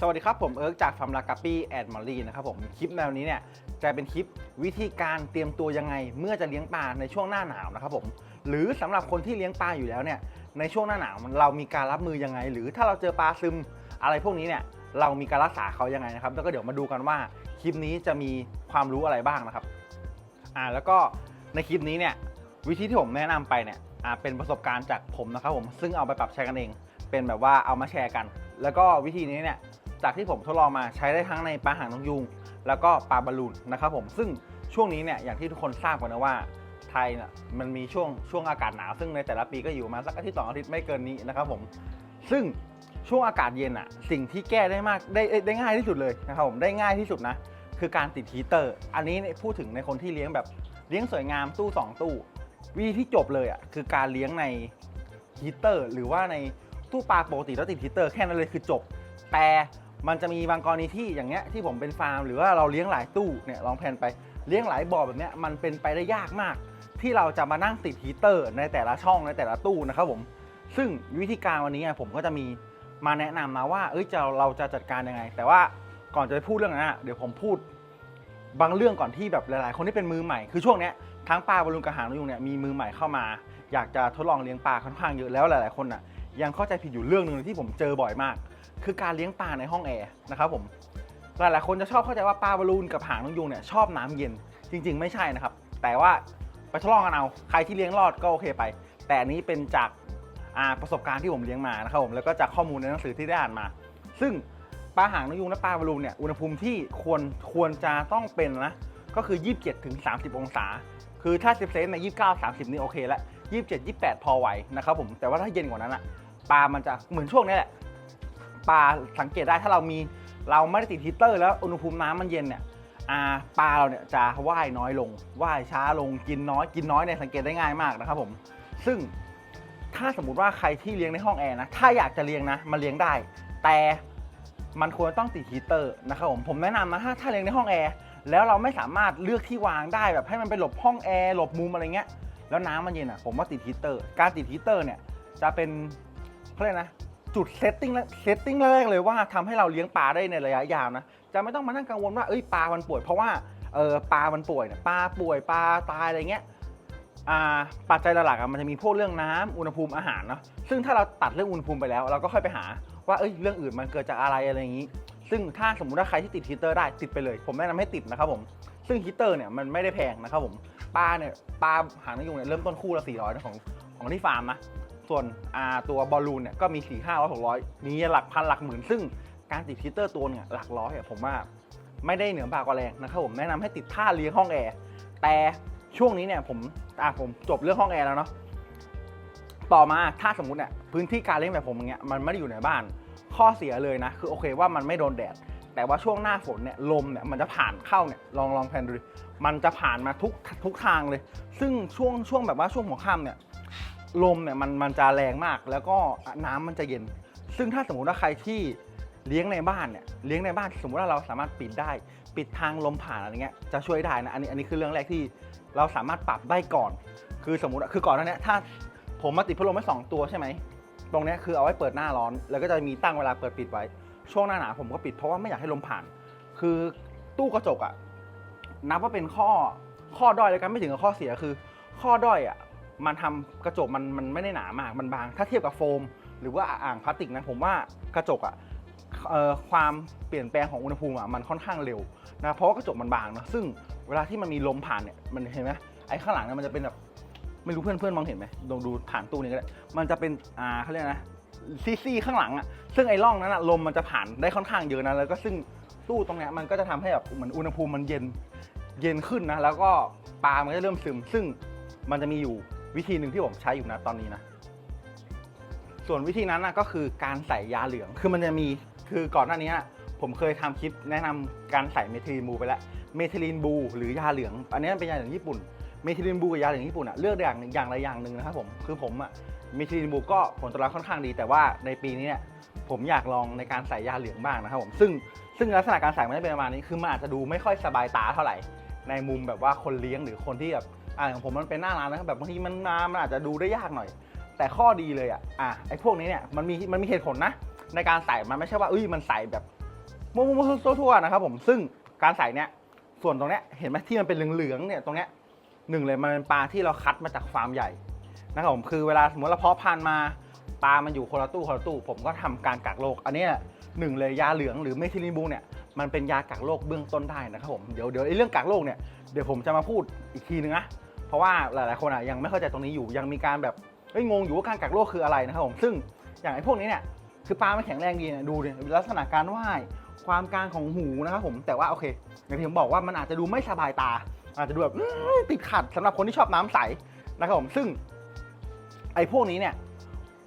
สวัสดีครับ ผมเอิร์กจากฟาร์มลากาปี้แอดมอลลี่นะครับผมคลิปแนวนี้เนี่ยจะเป็นคลิปวิธีการเตรียมตัวยังไง เมื่อจะเลี้ยงปลาในช่วงหน้าหนาวนะครับผมหรือสำหรับคนที่เลี้ยงปลาอยู่แล้วเนี่ยในช่วงหน้าหนาวเรามีการรับมือยังไง หรือถ้าเราเจอปลาซึมอะไรพวกนี้เนี่ยเรามีการรักษาเขายังไงนะครับแล้วก็เดี๋ยวมาดูกันว่าคลิปนี้จะมีความรู้อะไรบ้างนะครับอ่าแล้วก็ในคลิปนี้เนี่ยวิธีที่ผมแนะนำไปเนี่ยอ่าเป็นประสบการณ์จากผมนะครับผมซึ่งเอาไปปรับใช้กันเอง เป็นแบบว่าเอามาแชร์กัน แล้วก็วิธีนี้เนี่ย จากที่ผมทดลองมาใช้ได้ทั้งในปลาหางนกยูงแล้วก็ปลาบอลลูนนะครับผมซึ่งช่วงนี้เนี่ยอย่างที่ทุกคนทราบกันนะว่าไทยเนี่ยมันมีช่วงช่วงอากาศหนาวซึ่งในแต่ละปีก็อยู่มาสักอาทิตย์สองอาทิตย์ไม่เกินนี้นะครับผมซึ่งช่วงอากาศเย็นอะสิ่งที่แก้ได้มากได้ได้ง่ายที่สุดเลยนะครับผมได้ง่ายที่สุดนะคือการติดฮีเตอร์ อันนี้เนี่ยพูดถึงในคนที่เลี้ยงแบบเลี้ยงสวยงามตู้สองตู้ วิธีที่จบเลยอะคือการเลี้ยงในฮีเตอร์ หรือว่าในตู้ปลาปกติแล้วติดฮีเตอร์แค่นั้นเลยคือจบแต่ มันจะมีบางกรณีที่อย่างเงี้ยที่ผมเป็นฟาร์ม หรือว่าเราเลี้ยงหลายตู้เนี่ยลองแพลนไปเลี้ยงหลายบ่อแบบเนี้ยมันเป็นไปได้ยากมาก ที่เราจะมานั่งติดฮีเตอร์ ในแต่ละช่องในแต่ละตู้นะครับผม ซึ่งวิธีการวันนี้ผมก็จะมีมาแนะนำมาว่าเอ้ยจะเราจะจัดการยังไง แต่ว่าก่อนจะไปพูดเรื่องนั้นเดี๋ยวผมพูดบางเรื่องก่อนที่แบบหลาย ๆ คนที่เป็นมือใหม่คือช่วงเนี้ยทั้งปลาบอลลูนกระหางนกยุงเนี่ยมีมือใหม่เข้ามา อยากจะทดลองเลี้ยงปลาค่อนข้างเยอะแล้วหลาย ๆ คนอะยังเข้าใจผิดอยู่เรื่องหนึ่งที่ผมเจอบ่อยมาก คือการเลี้ยงปลาในห้องแอร์นะครับผมหลายๆคนจะชอบเข้าใจว่าปลาบอลลูนกับหางนกยุงเนี่ยชอบน้ำเย็นจริง ๆ ไม่ใช่นะครับ แต่ว่าไปทดลองกันเอาใครที่เลี้ยงรอดก็โอเคไป แต่อันนี้เป็นจากาประสบการณ์ที่ผมเลี้ยงมานะครับผมแล้วก็จากข้อมูลในหนังสือที่ได้อ่านมา ซึ่งปลาหางนกยุงและปลาบอลลูนเนี่ยอุณหภูมิที่ควรควรจะต้องเป็นนะก็คือ 27ถึง30 องศา คือถ้า10เซนใน29 30 นี่โอเคแล้ว 27 28 พอไหวนะครับผมแต่ว่าถ้าเย็นกว่านั้นอะปลามันจะเหมือนช่วงนี้แหละ ปลาสังเกตได้ถ้าเรามีเราไม่ได้ติดฮีเตอร์ แล้วอุณหภูมิน้ำมันเย็นเนี่ยปลาเราเนี่ยจะว่ายน้อยลงว่ายช้าลงกินน้อยกินน้อยเนี่ยสังเกตได้ง่ายมากนะครับผมซึ่งถ้าสมมติว่าใครที่เลี้ยงในห้องแอร์นะถ้าอยากจะเลี้ยงนะมาเลี้ยงได้ แต่มันควรต้องติดฮีเตอร์นะครับผมผมแนะนำนะถ้าถ้าเลี้ยงในห้องแอร์แล้วเราไม่สามารถเลือกที่วางได้แบบให้มันไปหลบห้องแอร์หลบมุมอะไรเงี้ยแล้วน้ำมันเย็นอะผมว่าติดฮีเตอร์ การติดฮีเตอร์เนี่ยจะเป็นเขาเรียกนะ จุดเซตติ้งเซตติ้งแรกเลยว่าทำให้เราเลี้ยงปลาได้ในระยะยาวนะจะไม่ต้องมานั่งกังวลว่าเอ้ยปลามันป่วยเพราะว่าเออปลามันป่วยเนี่ยปลาป่วยปลาตายอะไรเงี้ยปัจจัยหลักๆมันจะมีพวกเรื่องน้ำอุณหภูมิอาหารเนาะซึ่งถ้าเราตัดเรื่องอุณหภูมิไปแล้ว เราก็ค่อยไปหาว่าเอ้ยเรื่องอื่นมันเกิดจากอะไรอะไรอย่างนี้ ซึ่งถ้าสมมุติว่าใครที่ติดฮีเตอร์ได้ติดไปเลย ผมแนะนำให้ติดนะครับผมซึ่งฮีเตอร์เนี่ยมันไม่ได้แพงนะครับผมปลาเนี่ยปลาหางนกยุงเนี่ยเริ่มต้นคู่ละ400นะของของที่ฟาร์มนะ ส่วนตัวบอลลูนเนี่ยก็มี4 5 0 0 600 มีหลักพันหลักหมื่น ซึ่งการติดฮีตเตอร์ตัวเนี่ยหลักร้อยผมว่าไม่ได้เหนือบากกว่าแรงนะครับผมแนะนำให้ติดท่าเลี้ยงห้องแอร์แต่ช่วงนี้เนี่ยผมอะผมจบเรื่องห้องแอร์แล้วเนาะต่อมาถ้าสมมติเนี่ยพื้นที่การเลี้ยงแบบผมอย่างเงี้ยมันไม่ได้อยู่ในบ้าน ข้อเสียเลยนะ คือโอเคว่ามันไม่โดนแดด แต่ว่าช่วงหน้าฝนเนี่ยลมเนี่ยมันจะผ่านเข้าเนี่ยลองลองแพนดูมันจะผ่านมาทุกทุกทางเลย ซึ่งช่วงช่วงแบบว่าช่วงหัวค่ำเนี่ย ลมเนี่ยมันมันจะแรงมาก แล้วก็น้ำมันจะเย็น ซึ่งถ้าสมมุติว่าใครที่เลี้ยงในบ้านเนี่ยเลี้ยงในบ้านสมมุติว่าเราสามารถปิดได้ ปิดทางลมผ่านอะไรเงี้ยจะช่วยได้นะอันนี้อันนี้คือเรื่องแรกที่เราสามารถปรับได้ก่อน คือสมมติคือก่อนหน้าเนี้ยถ้าผมมาติดพัดลมไว้สองตัวใช่ไหมตรงเนี้ยคือเอาไว้เปิดหน้าร้อน แล้วก็จะมีตั้งเวลาเปิดปิดไว้ ช่วงหน้าหนาวผมก็ปิดเพราะว่าไม่อยากให้ลมผ่าน คือตู้กระจกอะนับว่าเป็นข้อข้อด้อยเลยกันไม่ถึงกับข้อเสียคือ ข้อด้อยอะ มันทำกระจกมันมันไม่ได้หนามากมันบาง ถ้าเทียบกับโฟม หรือว่าอ่างพลาสติกนะผมว่ากระจกอะเอ่อความเปลี่ยนแปลงของอุณหภูมิอะมันค่อนข้างเร็วนะเพราะว่ากระจกมันบางเนะซึ่งเวลาที่มันมีลมผ่านเนี่ยมันเห็นไหมไอ้ข้างหลังเนี่ยมันจะเป็นแบบไม่รู้เพื่อนเพื่อนมองเห็นไหมลองดูผ่านตู้นี้ก็ได้มันจะเป็นอ่าเขาเรียกนะซี่ๆข้างหลังอะ่ะซึ่งไอ้ร่องนั้นอะลมมันจะผ่านได้ค่อนข้างเยอะนะแล้วก็ซึ่งตู้ตรงเนี้ยมันก็จะทำให้แบบเหมือนอุณหภูมิมันเย็นเย็นขึ้นนะแล้วก็ปลามันก็จะเริ่มซึม ซึ่งมันจะมีอยู่ วิธีหนึ่งที่ผมใช้อยู่นะตอนนี้นะ ส่วนวิธีนั้นนะก็คือการใส่ยาเหลือง คือมันจะมีคือก่อนหน้านี้ผมเคยทำคลิปแนะนำการใส่เมทิลีนบูไปแล้ว เมทิลีนบู หรือยาเหลือง อันนี้เป็นยาเหลืองญี่ปุ่น เมทิลีนบูกับยาเหลืองญี่ปุ่นอะเลือกอย่างหนึ่งอย่างละอย่างหนึ่งนะครับผม คือผมอะเมทิลีนบูก็ผลตอบรับค่อนข้างดี แต่ว่าในปีนี้เนี่ยผมอยากลองในการใส่ยาเหลืองบ้างนะครับผม ซึ่งซึ่งลักษณะการใส่มันจะเป็นประมาณนี้ คือมันอาจจะดูไม่ค่อยสบายตาเท่าไหร่ ในมุมแบบว่าคนเลี้ยงหรือคนที่แบบ อ่าอย่างผมมันเป็นหน้าร้านนะครับแบบบางทีมันมามันอาจจะดูได้ยากหน่อย แต่ข้อดีเลยอะอะไอ้พวกนี้เนี่ยมันมีมันมีเหตุผลนะ ในการใส่มันไม่ใช่ว่าเอ้ยมันใส่แบบมั่วๆทั่วๆนะครับผมซึ่งการใส่เนี่ยส่วนตรงเนี้ยเห็นไหมที่มันเป็นเหลืองๆเนี่ยตรงเนี้ยหนึ่งเลยมันเป็นปลาที่เราคัดมาจากฟาร์มใหญ่นะครับผมคือเวลาสมมติเราเพาะพันธุ์มาปลามันอยู่คนละตู้คนละตู้ผมก็ทำการกักโรคอันนี้หนึ่งเลยยาเหลืองหรือเมทิลินบูเนี่ยมันเป็นยากักโรคเบื้องต้นได้นะครับผมเดี๋ยวเดี๋ยวไอ้เรื่องกักโรคเนี่ยเดี๋ยวผมจะมาพูดอีกทีนึงนะ เพราะว่าหลายๆคนอะยังไม่เข้าใจตรงนี้อยู่ยังมีการแบบเอ้ยงงอยู่ว่าการกักโรคคืออะไรนะครับผมซึ่งอย่างไอ้พวกนี้เนี่ยคือปลาไมันแข็งแรงดีเนี่ยดูดิลักษณะการว่ายความกลางของหูนะครับผมแต่ว่าโอเคอย่างที่ผมบอกว่ามันอาจจะดูไม่สบายตา อาจจะดูแบบติดขัดสำหรับคนที่ชอบน้ำใสนะครับผมซึ่ง ไอ้พวกนี้เนี่ย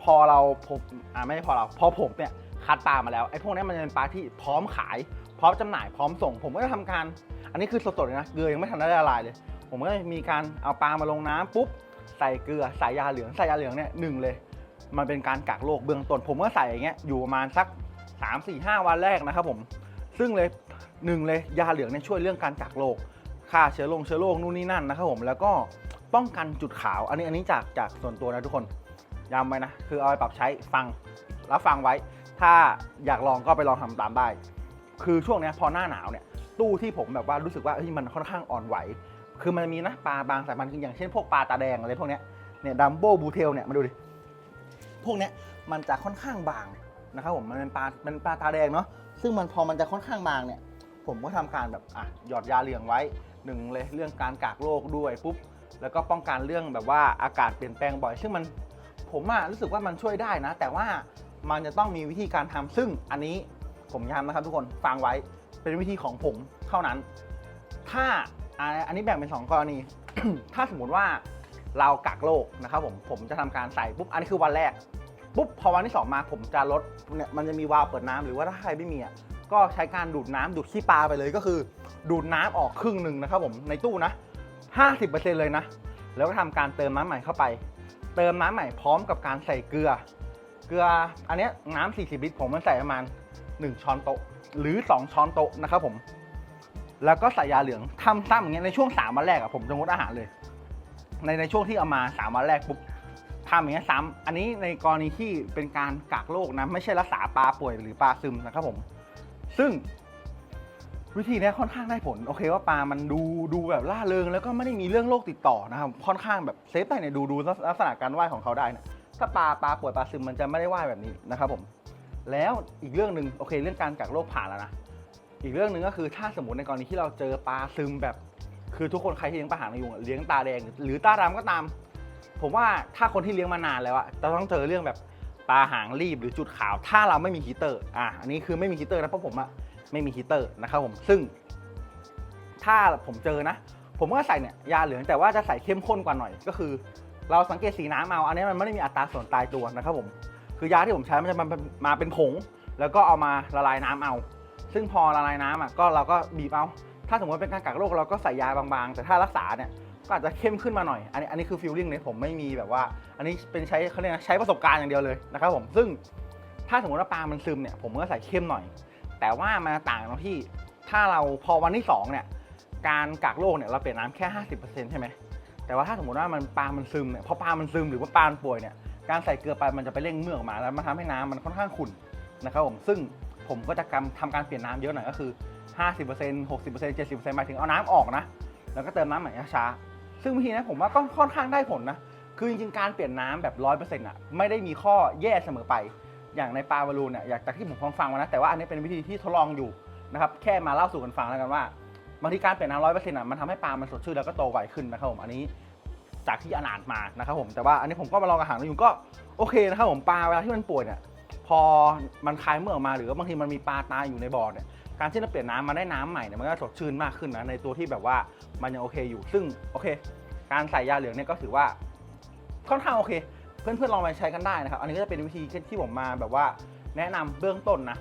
พอเราผมอ่าไม่ใช่พอเรา พอผมเนี่ยคัดปลามาแล้วไอ้พวกนี้มันจะเป็นปลาที่พร้อมขาย พร้อมจำหน่ายพร้อมส่ง ผมก็จะทำการ อันนี้คือสดๆเลยนะเกลือยังไม่ทันได้ละลายเลย ผมก็มีการเอาปลามาลงน้ำปุ๊บใส่เกลือใส่ยาเหลืองใส่ยาเหลืองเนี่ยหนึ่งเลย มันเป็นการกักโรคเบื้องต้น ผมก็ใส่อย่างเงี้ยอยู่ประมาณสัก 3 4 5 วันแรกนะครับผม ซึ่งเลยหนึ่งเลยยาเหลืองเนี่ยช่วยเรื่องการกักโรคฆ่าเชื้อโรคเชื้อโรคนู่นนี่นั่นนะครับผมแล้วก็ป้องกันจุดขาว อันนี้อันนี้จากจากส่วนตัวนะทุกคนย้ำไว้นะคือเอาไปปรับใช้ฟังแล้วฟังไว้ ถ้าอยากลองก็ไปลองทำตามได้ คือช่วงนี้พอหน้าหนาวเนี่ยตู้ที่ผมแบบว่ารู้สึกว่าเฮ้ยมันค่อนข้างอ่อนไหว คือมันมีนะปลาบางสายพันธุ์คืออย่างเช่นพวกปลาตาแดงอะไรพวกเนี้ยเนี่ยดัมโบบูเทลเนี่ยมาดูดิพวกเนี้ยมันจะค่อนข้างบางนะครับผมมันเป็นปลาเป็นปลาตาแดงเนาะซึ่งมันพอมันจะค่อนข้างบางเนี่ยผมก็ทำการแบบอะหยอดยาเหลืองไว้หนึ่งเลยเรื่องการกากโรคด้วยปุ๊บแล้วก็ป้องกันเรื่องแบบว่าอากาศเปลี่ยนแปลงบ่อย ซึ่งมันผมอะรู้สึกว่ามันช่วยได้นะ แต่ว่ามันจะต้องมีวิธีการทำซึ่งอันนี้ผมย้ำนะครับทุกคนฟังไว้เป็นวิธีของผมเท่านั้น ถ้า อ่าอันนี้แบ่งเป็นสองกรณี ถ้าสมมติว่าเรากักโรคนะครับผมผมจะทำการใส่ปุ๊บอันนี้คือวันแรกปุ๊บพอวันที่ 2 มาผมจะลดเนี่ยมันจะมีวาล์วเปิดน้ำหรือว่าถ้าใครไม่มีอะก็ใช้การดูดน้ำดูดขี้ปลาไปเลยก็คือ ดูดน้ำออกครึ่งหนึ่งนะครับผมในตู้นะ 50%เลยนะ แล้วก็ทำการเติมน้ำใหม่เข้าไป เติมน้ำใหม่พร้อมกับการใส่เกลือ เกลืออันเนี้ยน้ำ40 ลิตรผมมันใส่ประมาณ 1 ช้อนโต๊ะหรือ 2 ช้อนโต๊ะนะครับผม แล้วก็ใส่ยาเหลืองทำซ้ำอย่างเงี้ยในช่วง3วันแรกอะผมจะงดอาหารเลย ในในช่วงที่เอามา3วันแรกปุ๊บทำอย่างเงี้ยซ้ำอันนี้ในกรณีที่เป็นการกักโรคนะไม่ใช่รักษาปลาป่วยหรือปลาซึมนะครับผม ซึ่งวิธีนี้ค่อนข้างได้ผลโอเคว่าปลามันดูดูแบบล่าเริงแล้วก็ไม่ได้มีเรื่องโรคติดต่อนะครับค่อนข้างแบบเซฟได้เนี่ยดูดูลักษณะการว่ายของเขาได้นะถ้าปลาปลาป่วยปลาซึมมันจะไม่ได้ว่ายแบบนี้นะครับผม แล้วอีกเรื่องหนึ่งโอเค เรื่องการกักโรคผ่านแล้วนะ อีกเรื่องหนึ่งก็คือถ้าสมมติในกรณีที่เราเจอปลาซึมแบบ คือทุกคนใครที่เลี้ยงปลาหางนยุงอะเลี้ยงตาแดง หรือตาดำก็ตาม ผมว่าถ้าคนที่เลี้ยงมานานแล้วอะจะต้องเจอเรื่องแบบปลาหางรีบหรือจุดขาว ถ้าเราไม่มีฮีเตอร์อะอันนี้คือไม่มีฮีเตอร์นะเพราะผมอะไม่มีฮีเตอร์นะครับผมซึ่ง ถ้าผมเจอนะ ผมก็ใส่เนี่ยยาเหลืองแต่ว่าจะใส่เข้มข้นกว่าหน่อย ก็คือ เราสังเกตสีน้ำเอาอันนี้มันไม่ได้มีอัตราส่วนตายตัวนะครับผมคือยาที่ผมใช้มันจะมามาเป็นผง แล้วก็เอามาละลายน้ำเอา ซึ่งพอละลายน้ำอะก็เราก็บีบเอา ถ้าสมมติเป็นการกักโรคเราก็ใส่ยาบางๆ แต่ถ้ารักษาเนี่ยก็อาจจะเข้มขึ้นมาหน่อย อันนี้อันนี้คือฟิลลิ่งเนี่ยผมไม่มีแบบว่า อันนี้เป็นใช้เขาเรียกนะใช้ประสบการณ์อย่างเดียวเลยนะครับผมซึ่งถ้าสมมติว่าปลามันซึมเนี่ยผมก็ใส่เข้มหน่อย แต่ว่ามันต่างตรงที่ถ้าเราพอวันที่สองเนี่ยการกักโรคเนี่ยเราเปลี่ยนน้ำแค่ 50%ใช่ไหมแต่ว่าถ้าสมมติว่ามันปลามันซึมเนี่ยพอปลามันซึมหรือว่าปลาป่วยเนี่ยการใส่เกลือไปมันจะไปเร่งเมือกมาแล้วมันทำให้น้ำมันค่อนข้างขุ่นนะครับผมซึ่ง ผมก็จะกำทำการเปลี่ยนน้ำเยอะหน่อยก็คือ 50% 60% 70%หมายถึงเอาน้ำออกนะ แล้วก็เติมน้ำใหม่ช้าๆซึ่งวิธีนี้ผมว่าก็ค่อนข้างได้ผลนะ คือจริงๆการเปลี่ยนน้ำแบบ100%อะไม่ได้มีข้อแย่เสมอไป อย่างในปลาวาลูนเนี่ยอยากจากที่ผมฟังฟังมานะ แต่ว่าอันนี้เป็นวิธีที่ทดลองอยู่นะครับแค่มาเล่าสู่กันฟังแล้วกันว่าบางทีการเปลี่ยนน้ำร้อยเปอร์เซ็นต์อะมันทำให้ปลามันสดชื่นแล้วก็โตไวขึ้นนะครับผมอันนี้จากที่อนาถมานะครับผมแต่ว่าอันนี้ผมก็มาลองอาหารนกยุงก็โอเคนะครับผมปลาเวลาที่มันป่วยเนี่ย พอมันคลายเมื่อกออกมาหรือว่าบางทีมันมีปลาตายอยู่ในบ่อเนี่ยการที่เราเปลี่ยนน้ำมาได้น้ำใหม่เนี่ยมันก็สดชื่นมากขึ้นนะในตัวที่แบบว่ามันยังโอเคอยู่ซึ่งโอเค การใส่ยาเหลืองเนี่ยก็ถือว่าค่อนข้างโอเค เพื่อนๆลองไปใช้กันได้นะครับ อันนี้ก็จะเป็นวิธีที่ผมมาแบบว่าแนะนำเบื้องต้นนะ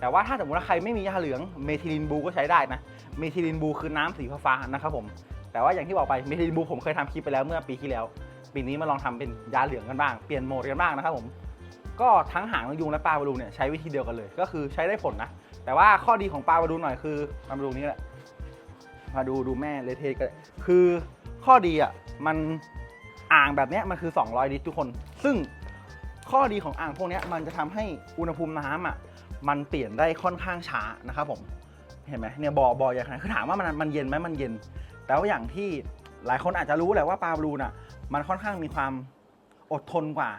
แต่ว่าถ้าสมมติว่าใครไม่มียาเหลืองเมทิลินบูก็ใช้ได้นะเมทิลินบูคือน้ำสีฟ้านะครับผมแต่ว่าอย่างที่บอกไปเมทิลินบูผมเคยทำคลิปไปแล้วเมื่อปีที่แล้ว ปีนี้มาลองทำเป็นยาเหลืองกันบ้างเปลี่ยนโหมดกันบ้างนะครับผม ก็ทั้งหางนกยุงและปลาบอลลูนเนี่ยใช้วิธีเดียวกันเลย ก็คือใช้ได้ผลนะ แต่ว่าข้อดีของปลาบอลลูนหน่อยคือปลาบอลลูนนี้แหละมาดูดูแม่เลเทก็คือข้อดีอะมันอ่างแบบเนี้ยมันคือ 200 ลิตรทุกคน ซึ่งข้อดีของอ่างพวกนี้มันจะทำให้อุณหภูมิน้ำอะมันเปลี่ยนได้ค่อนข้างช้านะครับผมเห็นไหมเนี่ยบ่อบ่อใหญ่ขนาดคือถามว่ามันมันเย็นไหมมันเย็น แต่ว่าอย่างที่หลายคนอาจจะรู้แหละว่าปลาบลูน่ะมันค่อนข้างมีความอดทนกว่า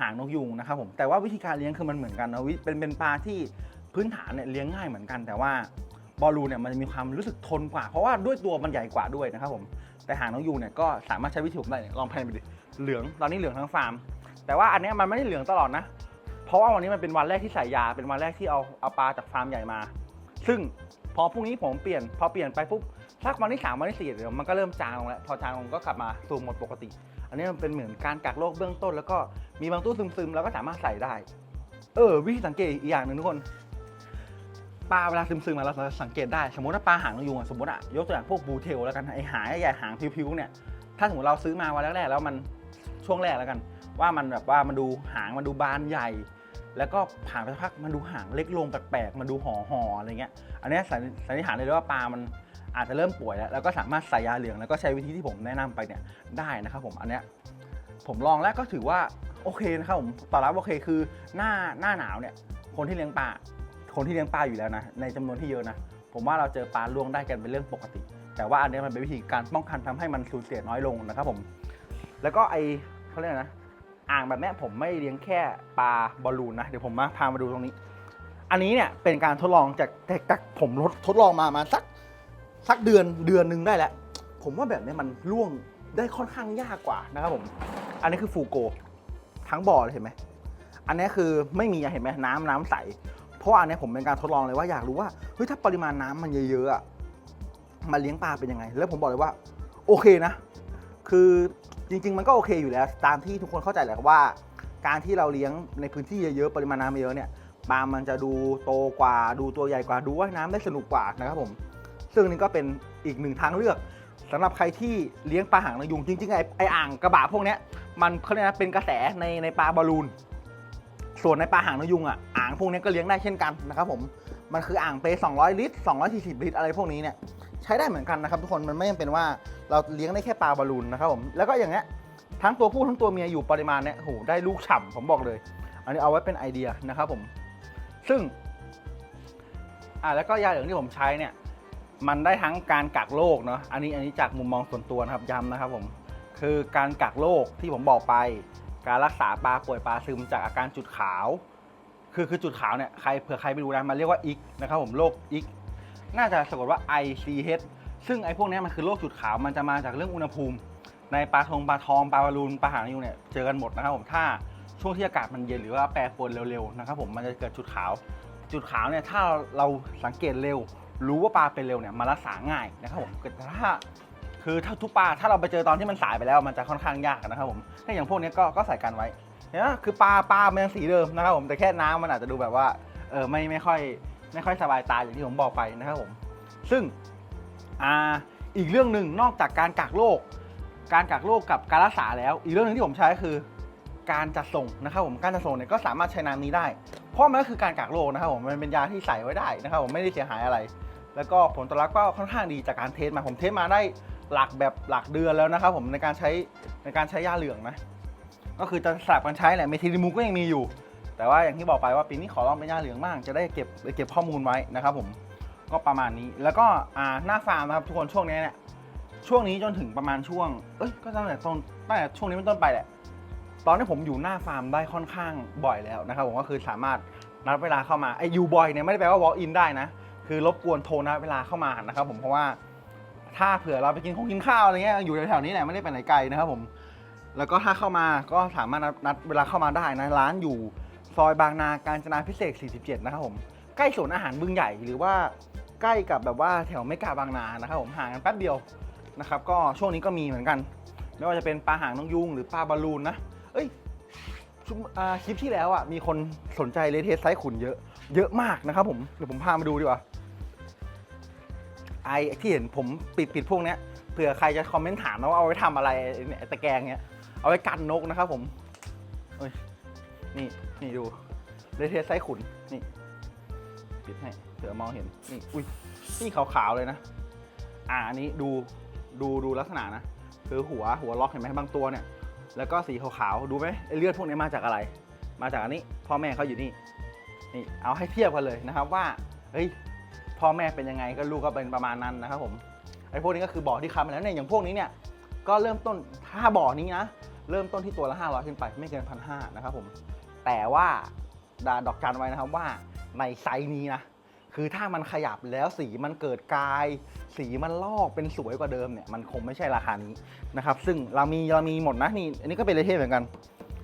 หางนกยูงนะครับผมแต่ว่าวิธีการเลี้ยงคือมันเหมือนกันนะวิเป็นเป็นปลาที่พื้นฐานเนี่ยเลี้ยงง่ายเหมือนกัน แต่ว่าบอลูเนี่ยมันจะมีความรู้สึกทนกว่า เพราะว่าด้วยตัวมันใหญ่กว่าด้วยนะครับผมแต่หางนกยูงเนี่ยก็สามารถใช้วิธีผมได้ลองแพนไปดิเหลืองตอนนี้เหลืองทั้งฟาร์ม แต่ว่าอันนี้มันไม่ได้เหลืองตลอดนะ เพราะว่าวันนี้มันเป็นวันแรกที่ใส่ยาเป็นวันแรกที่เอาเอาปลาจากฟาร์มใหญ่มา ซึ่งพอพรุ่งนี้ผมเปลี่ยนพอเปลี่ยนไปปุ๊บ สักวันที่สามวันที่สี่เดี๋ยวมันก็เริ่มจางลงแล้ว พอจางลงก็กลับมาสู่โหมดปกติ อันนี้มันเป็นเหมือนการกักโรคเบื้องต้น แล้วก็มีบางตู้ซึมๆแล้วก็สามารถใส่ได้ เออ วิธีสังเกตอีกอย่างหนึ่งทุกคนปลาเวลาซึมๆมาเราสังเกตได้ สมมติว่าปลาหางนกยูงอะสมมติอะยกตัวอย่างพวกบูเทลแล้วกันไอหางใหญ่หางพิวๆเนี่ยถ้าสมมติเราซื้อมาวันแรกๆแล้วมันช่วงแรกแล้วกัน ว่ามันแบบว่ามันดูหางมันดูบานใหญ่ แล้วก็ผ่านไปสักพักมันดูหางเล็กลงแปลกๆมันดูห่อห่อๆอะไรเงี้ยอันนี้สันนิษฐานเลยว่าปลามัน อาจจะเริ่มป่วยแล้วแล้วก็สามารถใส่ยาเหลืองแล้วก็ใช้วิธีที่ผมแนะนำไปเนี่ยได้นะครับผมอันเนี้ยผมลองแล้วก็ถือว่าโอเคนะครับผมตอบรับโอเคคือหน้าหน้าหนาวเนี่ยคนที่เลี้ยงปลาคนที่เลี้ยงปลาอยู่แล้วนะในจำนวนที่เยอะนะผมว่าเราเจอปลาล่วงได้กันเป็นเรื่องปกติ แต่ว่าอันนี้มันเป็นวิธีการป้องกันทำให้มันสูญเสียน้อยลงนะครับผม แล้วก็ไอเขาเรียกนะอ่างแบบนี้ผมไม่เลี้ยงแค่ปลาบอลลูนนะเดี๋ยวผมมาพามาดูตรงนี้ อันนี้เนี่ยเป็นการทดลองจากจากผมทดทดลองมามาสัก สักเดือนเดือนหนึ่งได้แล้ว ผมว่าแบบนี้มันล่วงได้ค่อนข้างยากกว่านะครับผม อันนี้คือฟูโก ทั้งบ่อเลยเห็นไหม อันนี้คือไม่มีเห็นไหมน้ำน้ำใส เพราะอันนี้ผมเป็นการทดลองเลยว่าอยากรู้ว่าเฮ้ยถ้าปริมาณน้ำมันเยอะๆอะมาเลี้ยงปลาเป็นยังไง แล้วผมบอกเลยว่า โอเคนะ คือจริง ๆ มันก็โอเคอยู่แล้ว ตามที่ทุกคนเข้าใจแหละว่า การที่เราเลี้ยงในพื้นที่เยอะๆปริมาณน้ำเยอะเนี่ยปลามันจะดูโตกว่าดูตัวใหญ่กว่าดูว่ายน้ำได้สนุกกว่านะครับผม ซึ่งนี่ก็เป็นอีกหนึ่งทางเลือกสำหรับใครที่เลี้ยงปลาหางนกยุงจริงๆไอ้ไออ่างกระบะพวกเนี้ยมันเขาเรียกนะเป็นกระแสในในปลาบอลลูน ส่วนในปลาหางนกยุงอะอ่างพวกนี้ก็เลี้ยงได้เช่นกันนะครับผมมันคืออ่างเป200 ลิตร 240 ลิตร อะไรพวกนี้เนี่ยใช้ได้เหมือนกันนะครับทุกคนมันไม่จำเป็นว่าเราเลี้ยงได้แค่ปลาบอลลูนนะครับผมแล้วก็อย่างเงี้ยทั้งตัวผู้ทั้งตัวเมียอยู่ปริมาณเนี่ยโหได้ลูกฉ่ำผมบอกเลย อันนี้เอาไว้เป็นไอเดียนะครับผม ซึ่งอ่าแล้วก็ยาเหลืองที่ผมใช้เนี่ย มันได้ทั้งการกักโรคเนาะอันนี้อันนี้จากมุมมองส่วนตัวนะครับย้ำนะครับผมคือการกักโรคที่ผมบอกไป การรักษาปลาป่วยปลาซึมจากอาการจุดขาว คือคือจุดขาวเนี่ยใครเผื่อใครไม่รู้นะมันเรียกว่าอิกนะครับผมโรคอิกน่าจะสะกดว่า I C H ซึ่งไอ้พวกนี้มันคือโรคจุดขาวมันจะมาจากเรื่องอุณหภูมิ ในปลาทงปลาทองปลาบอลูนปลาหางนกยูเนี่ยเจอกันหมดนะครับผมถ้าช่วงที่อากาศมันเย็นหรือว่าแปรปรวนเร็วๆนะครับผมมันจะเกิดจุดขาว จุดขาวเนี่ยถ้าเราสังเกตเร็ว รู้ว่าปลาเป็นเร็วเนี่ยมารักษาง่ายนะครับผมแต่ถ้าคือถ้าทุกปลาถ้าเราไปเจอตอนที่มันสายไปแล้วมันจะค่อนข้างยากนะครับผมถ้าอย่างพวกนี้ก็ก็ใส่กันไว้เนี่ยคือปลาปลามันยังสีเดิมนะครับผมแต่แค่น้ำมันอาจจะดูแบบว่าเออไม่ไม่ค่อยไม่ค่อยสบายตาอย่างที่ผมบอกไปนะครับผม ซึ่งอ่าอีกเรื่องหนึ่งนอกจากการกักโรคการกักโรคกับการรักษาแล้ว อีกเรื่องหนึงที่ผมใช้ก็คือ การจัดส่งนะครับผมการจัดส่งเนี่ยก็สามารถใช้น้ำนี้ได้ เพราะมันก็คือการกักโรคนะครับผมมันเป็นยาที่ใส่ไว้ได้นะครับผมไม่ได้เสียหายอะไร แล้วก็ผลตอบรับก็ค่อนข้างดีจากการเทสมาผมเทสมาได้หลักแบบหลักเดือนแล้วนะครับผมในการใช้ในการใช้ยาเหลืองนะก็คือจะสลับกันใช้แหละเมทิลิมูก็ยังมีอยู่ แต่ว่าอย่างที่บอกไปว่าปีนี้ขอลองเป็นยาเหลืองบ้างจะได้เก็บเก็บข้อมูลไว้นะครับผมก็ประมาณนี้แล้วก็หน้าฟาร์มนะครับทุกคนช่วงนี้เนี่ยช่วงนี้จนถึงประมาณช่วงเอ้ยก็ตั้งแต่ต้นตั้งแต่ช่วงนี้เป็นต้นไปแหละ ตอนนี้ผมอยู่หน้าฟาร์มได้ค่อนข้างบ่อยแล้วนะครับผมก็คือสามารถนัดเวลาเข้ามาไอ้ยูบอยเนี่ยไม่ได้แปลว่า walk in ได้นะ คือรบกวนโทรนัดเวลาเข้ามานะครับผมเพราะว่าถ้าเผื่อเราไปกินของกินข้าวอะไรเงี้ยอยู่แถวๆนี้แหละไม่ได้ไปไหนไกลนะครับผมแล้วก็ถ้าเข้ามาก็สามารถนัดเวลาเข้ามาได้นะร้านอยู่ซอยบางนาการจนาพิเศษ 47 นะครับผมใกล้สวนอาหารบึงใหญ่หรือว่าใกล้กับแบบว่าแถวไม่กาบางนานะครับผมห่างกันแป๊บเดียวนะครับก็ช่วงนี้ก็มีเหมือนกัน ไม่ว่าจะเป็นปลาหางนกยุงหรือปลาบอลลูนนะ เอ้ยชุมอ่าคลิปที่แล้วอะมีคนสนใจเลเทสไซส์ขุนเยอะ เยอะมากนะครับผมเดี๋ยวผมพามาดูดีกว่าไอที่เห็นผมปิดปิดพวกเนี้ยเผื่อใครจะคอมเมนต์ถามนะว่าเอาไว้ทำอะไรเนี่ยตะแกรงเนี้ยเอาไว้กันนกนะครับผมเอ้ยนี่นี่ดูเลเทสไซส์ขุนนี่ปิดให้เผื่อมองเห็นนี่อุ้ยนี่ขาวๆเลยนะ อ่าอันนี้ดูดูดูลักษณะนะคือหัวหัวล็อกเห็นไหมบางตัวเนี่ย แล้วก็สีขาวๆดูไหมไอเลือดพวกนี้มาจากอะไร มาจากอันนี้ พ่อแม่เขาอยู่นี่นี่เอาให้เทียบกันเลยนะครับว่าเฮ้ยพ่อแม่เป็นยังไงก็ลูกก็เป็นประมาณนั้นนะครับผมไอ้พวกนี้ก็คือบ่อที่คัดมาแล้วเนี่ยอย่างพวกนี้เนี่ยก็เริ่มต้นถ้าบ่อนี้นะเริ่มต้นที่ตัวละ500ขึ้นไปไม่เกินพันห้านะครับผมแต่ว่าดาดอกจันไว้นะครับว่าในไซส์นี้นะ คือถ้ามันขยับแล้วสีมันเกิดกาย สีมันลอกเป็นสวยกว่าเดิมเนี่ยมันคงไม่ใช่ราคานี้นะครับ ซึ่งเรามีเรามีหมดนะนี่อันนี้ก็เป็นเลเทสเหมือนกัน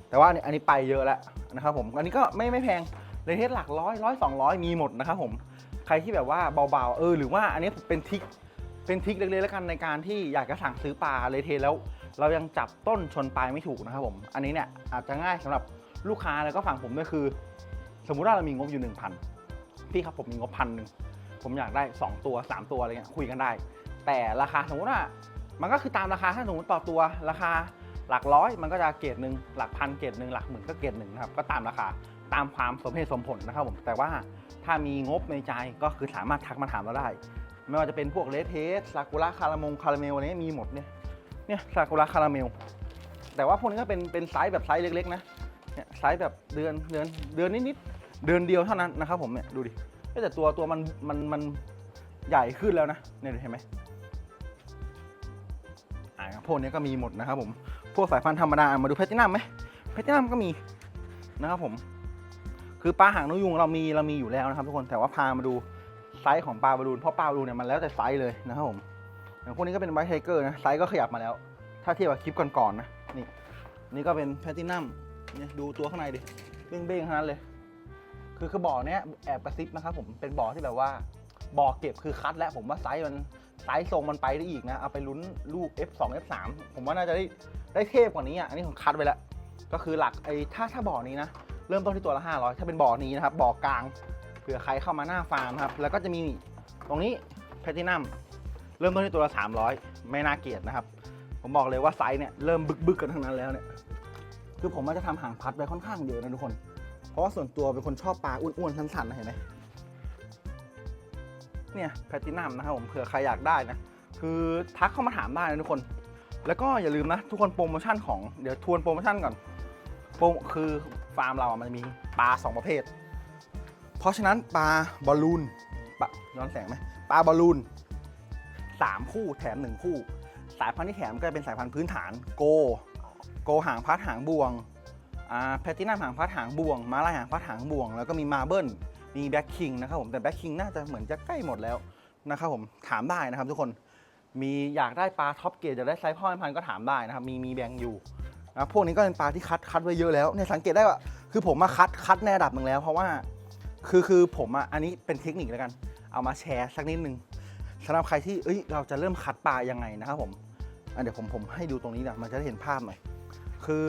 แต่ว่าอันนี้อันนี้ไปเยอะแล้วนะครับผมอันนี้ก็ไม่ไม่แพงเลเทสหลักร้อยร้อยสองร้อยมีหมดนะครับผมใครที่แบบว่าเบาๆเออหรือว่าอันนี้เป็นทิกเป็นทิกเล็กๆแล้วกันในการที่อยากจะสั่งซื้อปลาเลเทสแล้ว เรายังจับต้นชนปลายไม่ถูกนะครับผมอันนี้เนี่ยอาจจะง่ายสำหรับลูกค้าแล้วก็ฝั่งผมด้วยคือ สมมุติว่าเรามีงบอยู่ 1,000 พี่ครับผมมีงบพันหนึ่งผมอยากได้ 2 ตัว 3 ตัวอะไรเงี้ยคุยกันได้ แต่ราคาสมมติว่ามันก็คือตามราคาถ้าสมมติต่อตัวราคาหลักร้อยมันก็จะเกรดหนึ่งหลักพันเกรดหนึ่งหลักหมื่นก็เกรดหนึ่งนะครับก็ตามราคาตามความสมเหตุสมผลนะครับผมแต่ว่าถ้ามีงบในใจก็คือสามารถทักมาถามเราได้ ไม่ว่าจะเป็นพวกเลเทสซากุระคาราโมงคาราเมลอะไรเงี้ยมีหมดเนี่ยเนี่ยซากุระคาราเมลแต่ว่าพวกนี้ก็เป็นเป็นไซส์แบบไซส์เล็กๆนะเนี่ยไซส์แบบเดือนเดือนเดือนนิดๆ เดือนเดียวเท่านั้นนะครับผมเนี่ยดูดิแต่ตัวตัวมันมันมันใหญ่ขึ้นแล้วนะเนี่ยเห็นไหมอ่าพวกนี้ก็มีหมดนะครับผมพวกสายพันธุ์ธรรมดามาดูแพลตินัมไหมแพลตินัมก็มีนะครับผม คือปลาหางนกยุงเรามีเรามีอยู่แล้วนะครับ ทุกคนแต่ว่าพามาดูไซส์ของปลาบอลลูนเพราะปลาบอลลูนเนี่ยมันแล้วแต่ไซส์เลยนะครับผมอย่างพวกนี้ก็เป็นไวท์ไทเกอร์นะไซส์ก็ขยับมาแล้ว ถ้าเทียบกับคลิปก่อนๆนะนี่นี่ก็เป็นแพลตินัมเนี่ยดูตัวข้างในดิเบ้งๆทั้งนั้นเลย คือคือบ่อเนี้ยแอบกระซิบนะครับผมเป็นบ่อที่แบบว่าบ่อเก็บคือคัดแล้วผมว่าไซส์มันไซส์ทรงมันไปได้อีกนะ เอาไปลุ้นลูก F2 F3 ผมว่าน่าจะได้ได้เทพกว่านี้อะอันนี้ผมคัดไว้แล้ว ก็คือหลักไอ้ถ้าถ้าบ่อนี้นะ เริ่มต้นที่ตัวละ 500 ถ้าเป็นบ่อนี้นะครับ บ่อกลางเผื่อใครเข้ามาหน้าฟาร์มครับ แล้วก็จะมีตรงนี้แพทินัมเริ่มต้นที่ตัวละ 300 ไม่น่าเกลียดนะครับ ผมบอกเลยว่าไซส์เนี่ยเริ่มบึกๆกันทั้งนั้นแล้วเนี่ยคือผมว่าจะทำห่างพัดไว้ค่อนข้างเยอะนะทุกคน ราะว่าส่วนตัวเป็นคนชอบปลาอ้วนๆสันๆนะเห็นไหมเนี่ยแพลตินัมนะครับผมเผื่อใครอยากได้นะ คือทักเข้ามาถามได้นะทุกคน แล้วก็อย่าลืมนะ ทุกคนโปรโมชั่นของเดี๋ยวทวนโปรโมชั่นก่อนโปรคือฟาร์มเราอะมันมีปลา 2 ประเภท เพราะฉะนั้นปลาบอลลูนปะย้อนแสงไหมปลาบอลลูน3 คู่แถม 1 คู่ สายพันธุ์ที่แถมก็จะเป็นสายพันธุ์พื้นฐานโก โกหางพัดหางบ่วง แพลตินัมหางพัดหางบ่วงมาลายหางพัดหางบ่วง แล้วก็มีมาเบิลมีแบ็คคิงนะครับผมแต่แบ็คคิงน่าจะเหมือนจะใกล้หมดแล้วนะครับผมถามได้นะครับทุกคนมีอยากได้ปลาท็อปเกรดอยากได้ไซส์พ่อแม่พันธุ์ก็ถามได้นะครับมีมีแบงอยู่นะพวกนี้ก็เป็นปลาที่คัดคัดไว้เยอะแล้วเนี่ยสังเกตได้ว่าคือผมมาคัดคัดในระดับหนึ่งแล้ว เพราะว่าคือคือผมอะอันนี้เป็นเทคนิคแล้วกัน เอามาแชร์สักนิดนึงสำหรับใครที่เอ้ยเราจะเริ่มคัดปลายังไงนะครับผมอะเดี๋ยวผมผมให้ดูตรงนี้นะมันจะได้เห็นภาพหน่อยคือ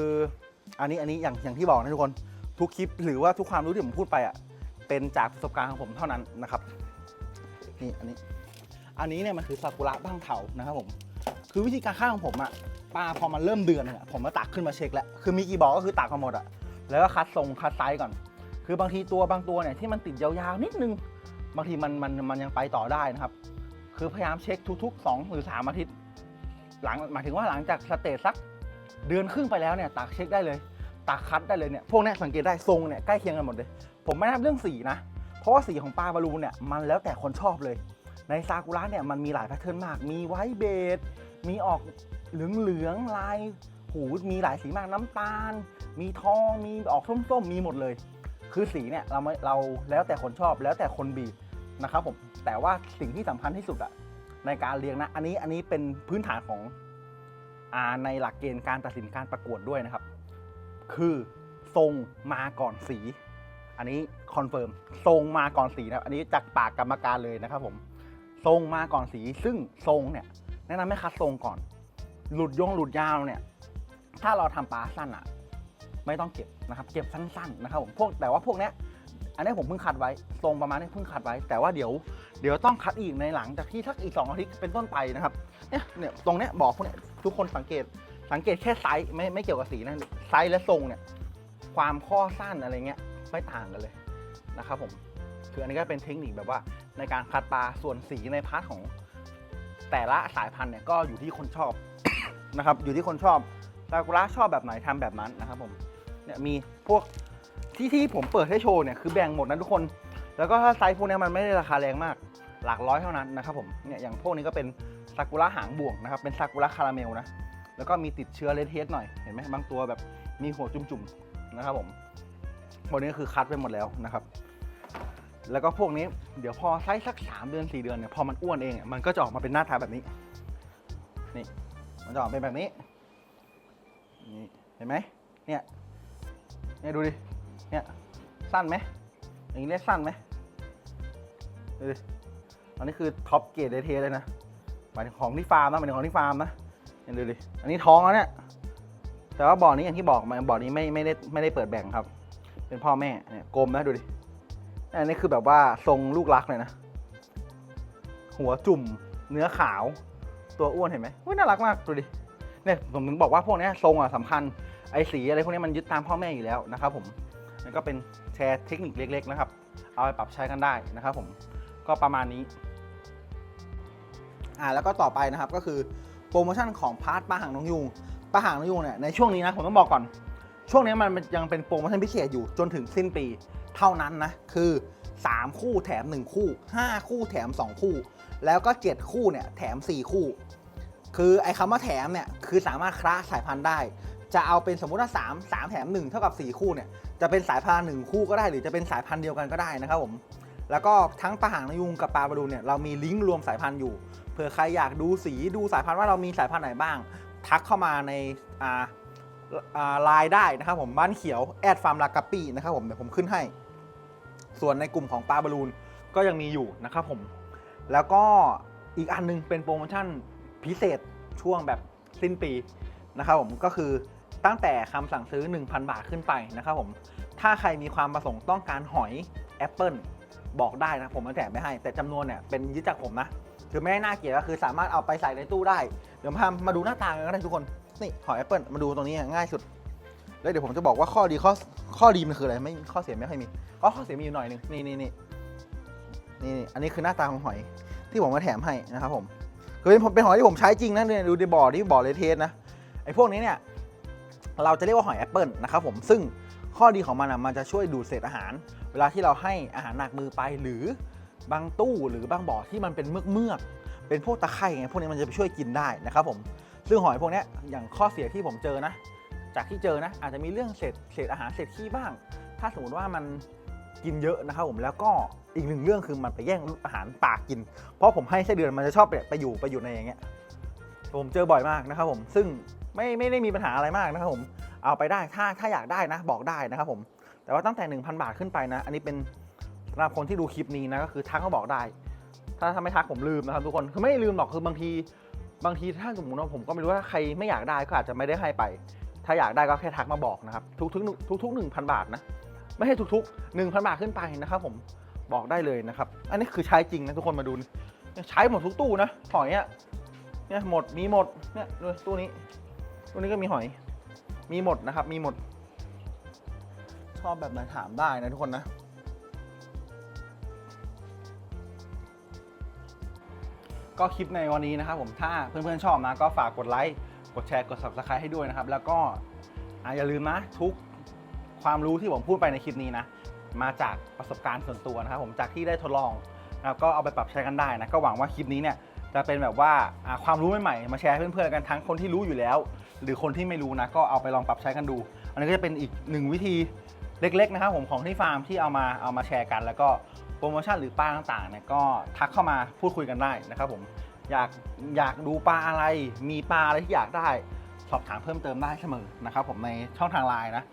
อันนี้อันนี้อย่างอย่างที่บอกนะทุกคนทุกคลิปหรือว่าทุกความรู้ที่ผมพูดไปอะเป็นจากประสบการณ์ของผมเท่านั้นนะครับนี่อันนี้ อันนี้เนี่ยมันคือซากุระบ้างเถานะครับผม คือวิธีการฆ่าของผมอะปลาพอมันเริ่มเดือนเนี่ยผมมาตักขึ้นมาเช็คแล้วคือมีกี่บอก็คือตักมาหมดอะแล้วก็คัดทรงคัดไซส์ก่อน คือบางทีตัวบางตัวเนี่ยที่มันติดยาวๆนิดนึงบางทีมันมันมันยังไปต่อได้นะครับ คือพยายามเช็คทุกๆ 2 หรือ 3 อาทิตย์ หลังหมายถึงว่าหลังจากสเตจสัก เดือนครึ่งไปแล้วเนี่ยตักเช็คได้เลย ตักคัดได้เลยเนี่ยพวกนี้สังเกตได้ทรงเนี่ยใกล้เคียงกันหมดเลย ผมไม่นับเรื่องสีนะ เพราะว่าสีของปลาบอลลูนเนี่ยมันแล้วแต่คนชอบเลย ในซากุระเนี่ยมันมีหลายแพทเทิร์นมาก มีไวท์เบดมีออกเหลืองเหลืองลายหูมีหลายสีมากน้ำตาล มีทองมีออกส้มๆมีหมดเลย คือสีเนี่ยเราเราแล้วแต่คนชอบแล้วแต่คนบีบนะครับผมแต่ว่าสิ่งที่สำคัญที่สุดอะในการเลี้ยงนะ อันนี้อันนี้เป็นพื้นฐานของ ในหลักเกณฑ์การตัดสินการประกวดด้วยนะครับ คือทรงมาก่อนสี อันนี้คอนเฟิร์มทรงมาก่อนสีนะครับ อันนี้จากปากกรรมการเลยนะครับผมทรงมาก่อนสี ซึ่งทรงเนี่ยแนะนำให้คัดทรงก่อน หลุดยงหลุดยาวเนี่ย ถ้าเราทำปลาสั้นอะไม่ต้องเก็บนะครับ เก็บสั้นๆนะครับผมพวกแต่ว่าพวกเนี้ยอันนี้ผมเพิ่งคัดไว้ทรงประมาณนี้เพิ่งคัดไว้ แต่ว่าเดี๋ยว เดี๋ยวต้องคัดอีกในหลังจากที่ทักอีกสองอาทิตย์เป็นต้นไปนะครับเนี่ยเนี่ยตรงเนี้ยบอกพวกเนี้ยทุกคนสังเกตสังเกตแค่ไซส์ไม่ไม่เกี่ยวกับสีนะไซส์และทรงเนี่ยความข้อสั้นอะไรเงี้ยไม่ต่างกันเลยนะครับผมคืออันนี้ก็เป็นเทคนิคแบบว่าในการคัดปลาส่วนสีในพาร์ทของแต่ละสายพันธุ์เนี่ยก็อยู่ที่คนชอบนะครับ อยู่ที่คนชอบซากุระชอบแบบไหนทำแบบนั้นนะครับผมเนี่ยมีพวกที่ที่ผมเปิดให้โชว์เนี่ยคือแบ่งหมดนะทุกคน แล้วก็ถ้าไซส์พวกเนี้ยมันไม่ได้ราคาแรงมาก หลักร้อยเท่านั้นนะครับผมเนี่ยอย่างพวกนี้ก็เป็นซากุระหางบ่วงนะครับเป็นซากุระคาราเมลนะแล้วก็มีติดเชื้อเลเทสหน่อยเห็นไหมบางตัวแบบมีหัวจุ่มๆนะครับผมพวกนี้ก็คือคัดไปหมดแล้วนะครับ แล้วก็พวกนี้เดี๋ยวพอไซส์สักสามเดือนสี่เดือนเนี่ยพอมันอ้วนเองมันก็จะออกมาเป็นหน้าตาแบบนี้นี่มันจะออกเป็นแบบนี้นี่เห็นไหมเนี่ยเนี่ยดูดิเนี่ยสั้นไหมอย่างนี้เรียกสั้นไหมดูดิ อันนี้คือท็อปเกรดเทเลยนะหมายถึงของที่ฟาร์มนะหมายถึงของที่ฟาร์มนะเนี่ยดูดิอันนี้ท้องแล้วเนี่ยแต่ว่าบ่อนี้อย่างที่บอกมาบ่อนี้ไม่ไม่ได้ไม่ได้เปิดแบ่งครับ เป็นพ่อแม่เนี่ยกลมนะดูดิอันนี้คือแบบว่าทรงลูกรักเลยนะ หัวจุ่มเนื้อขาว ตัวอ้วนเห็นไหมอุ๊ยน่ารักมากดูดิเนี่ยผมถึงบอกว่าพวกนี้ทรงอะสำคัญไอ้สีอะไรพวกนี้มันยึดตามพ่อแม่อยู่แล้วนะครับผมนั่นก็เป็นแชร์เทคนิคเล็ก ๆ นะครับ เอาไปปรับใช้กันได้นะครับผมก็ประมาณนี้ อ่าแล้วก็ต่อไปนะครับก็คือโปรโมชั่นของพาร์ทปลาหางนกยูงปลาหางนกยูงเนี่ยในช่วงนี้นะผมต้องบอกก่อน ช่วงนี้มันยังเป็นโปรโมชั่นพิเศษอยู่จนถึงสิ้นปี เท่านั้นนะคือ 3 คู่แถม 1 คู่ 5 คู่แถม 2 คู่ แล้วก็ 7 คู่เนี่ยแถม 4 คู่ คือไอ้คำว่าแถมเนี่ยคือสามารถคละสายพันธุ์ได้ จะเอาเป็นสมมุติว่า3 3แถม 1 เท่ากับ 4 คู่เนี่ยจะเป็นสายพันธุ์หนึ่งคู่ก็ได้หรือจะเป็นสายพันธุ์เดียวกันก็ได้นะครับผมแล้วก็ทั้งปลาหางนกยูงกับปลาบารูนเนี่ยเรามีลิงก์รวมสายพันธุ์อยู่ ผื่อใครอยากดูสีดูสายพันธุ์ว่าเรามีสายพันธุ์ไหนบ้าง ทักเข้ามาในอ่าอ่าไลน์ได้นะครับผมบ้านเขียวแอดฟาร์มลากาปีนะครับผมเดี๋ยวผมขึ้นให้ ส่วนในกลุ่มของปลาบารูนก็ยังมีอยู่นะครับผม แล้วก็อีกอันหนึงเป็นโปรโมชั่นพิเศษช่วงแบบสิ้นปีนะครับผมก็คือตั้งแต่คำสั่งซื้อ 1,000 บาทขึ้นไปนะครับผม ถ้าใครมีความประสงค์ต้องการหอยแอปเปิลบอกได้นะผมมาแถมไม่ให้ แต่จำนวนเนี่ยเป็นยึดจากผมนะ คือไม่ได้น่าเกลียดก็คือสามารถเอาไปใส่ในตู้ได้ เดี๋ยวพามาดูหน้าตากันก็ได้ทุกคน นี่หอยแอปเปิลมาดูตรงนี้ง่ายสุด แล้วเดี๋ยวผมจะบอกว่าข้อดีข้อข้อดีมันคืออะไรไม่ข้อเสียไม่ค่อยมีก็ข้อเสียมีอยู่หน่อยนึงนี่นี่นี่นี่อันนี้คือหน้าตาของหอย ที่ผมมาแถมให้นะครับผมคือเป็นเป็นหอยที่ผมใช้จริงนะเนี่ยดูในบ่อที่บ่อเลเทสนะไอ้พวกนี้เนี่ยเราจะเรียกว่าหอยแอปเปิลนะครับผมซึ่งข้อดีของมันอะมันจะช่วยดูดเศษอาหาร เวลาที่เราให้อาหารหนักมือไปหรือ บางตู้หรือบางบ่อที่มันเป็นเมือกเมือกๆเป็นพวกตะไคร่ไงพวกนี้มันจะไปช่วยกินได้นะครับผมซึ่งหอยพวกนี้อย่างข้อเสียที่ผมเจอนะ จากที่เจอนะอาจจะมีเรื่องเศษเศษอาหารเศษขี้บ้าง ถ้าสมมติว่ามันกินเยอะนะครับผมแล้วก็อีกหนึ่งเรื่องคือมันไปแย่งอาหารปากกิน เพราะผมให้ไส้เดือนมันจะชอบไปอยู่ไปอยู่ในอย่างเงี้ยผมเจอบ่อยมากนะครับผมซึ่งไม่ไม่ได้มีปัญหาอะไรมากนะครับผมเอาไปได้ถ้าถ้าอยากได้นะบอกได้นะครับผมแต่ว่าตั้งแต่ 1,000 บาทขึ้นไปนะ อันนี้เป็น สำหรับคนที่ดูคลิปนี้นะก็คือทักเขาบอกได้ ถ้าถ้าไม่ทักผมลืมนะครับทุกคนคือไม่ลืมหรอกคือบางทีบางทีถ้าสมมติว่าผมก็ไม่รู้ว่าใครไม่อยากได้ก็อาจจะไม่ได้ให้ไป ถ้าอยากได้ก็แค่ทักมาบอกนะครับทุกทุกทุกทุกหนึ่งพันบาทนะไม่ให้ทุกทุกหนึ่งพันบาทขึ้นไปนะครับผมบอกได้เลยนะครับ อันนี้คือใช้จริงนะทุกคนมาดูนใช้หมดทุกตู้นะหอยเนี่ยเนี่ยหมดมีหมดเนี่ยดูตู้นี้ตู้นี้ก็มีหอย มีหมดนะครับ มีหมดชอบแบบไหนถามได้นะทุกคนนะ ก็คลิปในวันนี้นะครับผมถ้าเพื่อนๆชอบนะก็ฝากกดไลค์กดแชร์กด subscribe ให้ด้วยนะครับ แล้วก็อย่าลืมนะทุกความรู้ที่ผมพูดไปในคลิปนี้นะ มาจากประสบการณ์ส่วนตัวนะครับผมจากที่ได้ทดลองนะครับก็เอาไปปรับใช้กันได้นะ ก็หวังว่าคลิปนี้เนี่ยจะเป็นแบบว่าความรู้ใหม่ๆมาแชร์เพื่อนๆกันทั้งคนที่รู้อยู่แล้ว หรือคนที่ไม่รู้นะก็เอาไปลองปรับใช้กันดู อันนี้ก็จะเป็นอีกหนึ่งวิธีเล็กๆนะครับผมของที่ฟาร์มที่เอามาเอามาแชร์กัน แล้วก็ โปรโมชั่นหรือปลาต่างๆเนี่ยก็ทักเข้ามาพูดคุยกันได้นะครับผมอยากอยากดูปลาอะไร มีปลาอะไรที่อยากได้ สอบถามเพิ่มเติมได้เสมอนะครับผมในช่องทางไลน์นะ